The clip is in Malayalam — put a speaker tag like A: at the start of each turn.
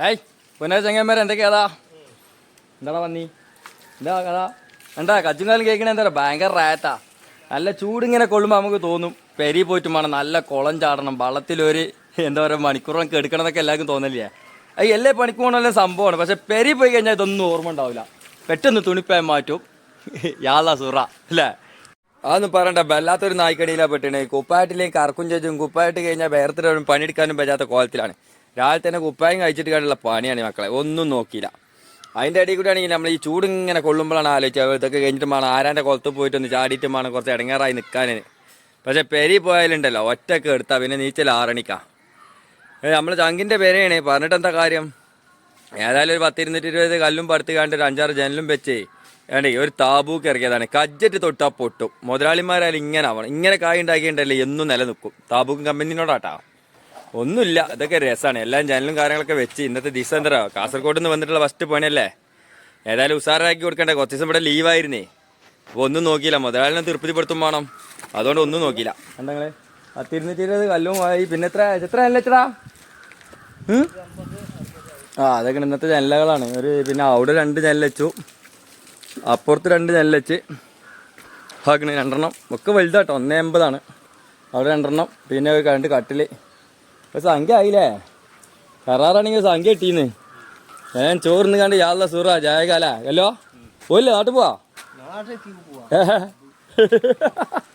A: ഹായ് പുനഃ ചങ്ങന്മാരെ കഥ? എന്താടാ വന്നി? എന്താ കഥ? എന്താ കച്ചുങ്കാലം കേൾക്കണേ എന്താ ഭയങ്കര റാറ്റാ നല്ല ചൂടിങ്ങനെ കൊള്ളുമ്പോൾ നമുക്ക് തോന്നും പെരി പോയിട്ട് വേണം നല്ല കുളം ചാടണം വള്ളത്തിലൊരു എന്താ പറയുക മണിക്കൂറൊക്കെ എടുക്കണമെന്നൊക്കെ എല്ലാവർക്കും തോന്നലില്ലേ? അത് എല്ലാ പണിക്ക് പോകണ സംഭവമാണ്. പക്ഷെ പെരി പോയി കഴിഞ്ഞാൽ ഇതൊന്നും ഓർമ്മ ഉണ്ടാവില്ല. പെട്ടെന്ന് തുണിപ്പാൻ മാറ്റും. യാതാ സുറ അല്ലേ? അതൊന്നും പറയണ്ട. വല്ലാത്തൊരു നായ്ക്കടിയിലാണ് പെട്ടിണേ കുപ്പായിട്ടില്ലെങ്കിൽ കറക്കും ചേച്ചും കുപ്പായിട്ട് കഴിഞ്ഞാൽ വേറെ പണിയെടുക്കാനും പറ്റാത്ത കോലത്തിലാണ്. രാവിലെ തന്നെ കുപ്പായം കഴിച്ചിട്ട് കണ്ടുള്ള പണിയാണ് മക്കളെ. ഒന്നും നോക്കിയില്ല. അതിന്റെ ഇടയിൽ കൂടെ ആണെങ്കിൽ നമ്മൾ ഈ ചൂട് ഇങ്ങനെ കൊള്ളുമ്പോഴാണ് ആലോചിച്ചത്. ഇതൊക്കെ കഴിഞ്ഞിട്ട് വേണം ആരാന്റെ കുളത്ത് പോയിട്ട് ഒന്ന് ചാടിയിട്ട് വേണം കുറച്ച് ഇടങ്ങാറായി നിൽക്കാൻ പക്ഷേ പെരി പോയാലുണ്ടല്ലോ ഒറ്റയ്ക്ക് എടുത്താൽ പിന്നെ നീച്ചൽ ആറണിക്കാ. നമ്മൾ ചങ്കിന്റെ പേരെയാണ്. പറഞ്ഞിട്ട് എന്താ കാര്യം? ഏതായാലും ഒരു പത്തിരുന്നൂറ്റി ഇരുപത് കല്ലും പടുത്ത് കണ്ട് ഒരു അഞ്ചാറ് ജനലും വെച്ചേ വേണ്ടേ ഒരു താബൂക്ക് ഇറക്കിയതാണ്. കജ്ജറ്റ് തൊട്ടാൽ പൊട്ടും. മുതലാളിമാരായാലും ഇങ്ങനെ ആവണം. ഇങ്ങനെ കായ് ഉണ്ടാക്കിയിട്ടുണ്ടല്ലേ എന്നും നിലനിൽക്കും. താബൂക്കും കമ്പനിനോടാട്ടാ. ഒന്നുമില്ല. ഇതൊക്കെ രസമാണ് എല്ലാം ജനലും കാര്യങ്ങളൊക്കെ വെച്ച് ഇന്നത്തെ ദിവസം എന്താ കാസർഗോഡ് നിന്ന് വന്നിട്ടുള്ള ഫസ്റ്റ് പണിയല്ലേ? ഏതായാലും ഉഷാറാക്കി കൊടുക്കണ്ടേ? കുറച്ച് ദിവസം ഇവിടെ ലീവായിരുന്നേ അപ്പോൾ ഒന്നും നോക്കിയില്ല. മുതലാളിനെ തൃപ്തിപ്പെടുത്തും വേണം. അതുകൊണ്ട് ഒന്നും നോക്കിയില്ല. എന്തെങ്കിലേ? പത്തിരുന്നൂറ്റി കല്ലും ആയി പിന്നെ എത്ര? എത്ര അല്ല? ആ അതൊക്കെ ഇന്നത്തെ ജനലകളാണ് ഒരു പിന്നെ അവിടെ രണ്ട് ജനൽ വെച്ചു. അപ്പുറത്ത് രണ്ട് ജനൽ വെച്ച്. ആക്കണ രണ്ടെണ്ണം. ഒക്കെ വലുതാട്ടോ. ഒന്നേ എൺപതാണ് അവിടെ രണ്ടെണ്ണം. പിന്നെ രണ്ട് കട്ടിൽ. ഇപ്പൊ സംഖ്യ ആയില്ലേ? കരാറാണെങ്കിൽ സംഖ്യ കിട്ടീന്ന്. ഞാൻ ചോറിന്ന് കണ്ട് യാള്ള സൂറ ജയകാല. അല്ലോ പോയില്ലേ നാട്ടിൽ
B: പോവാ.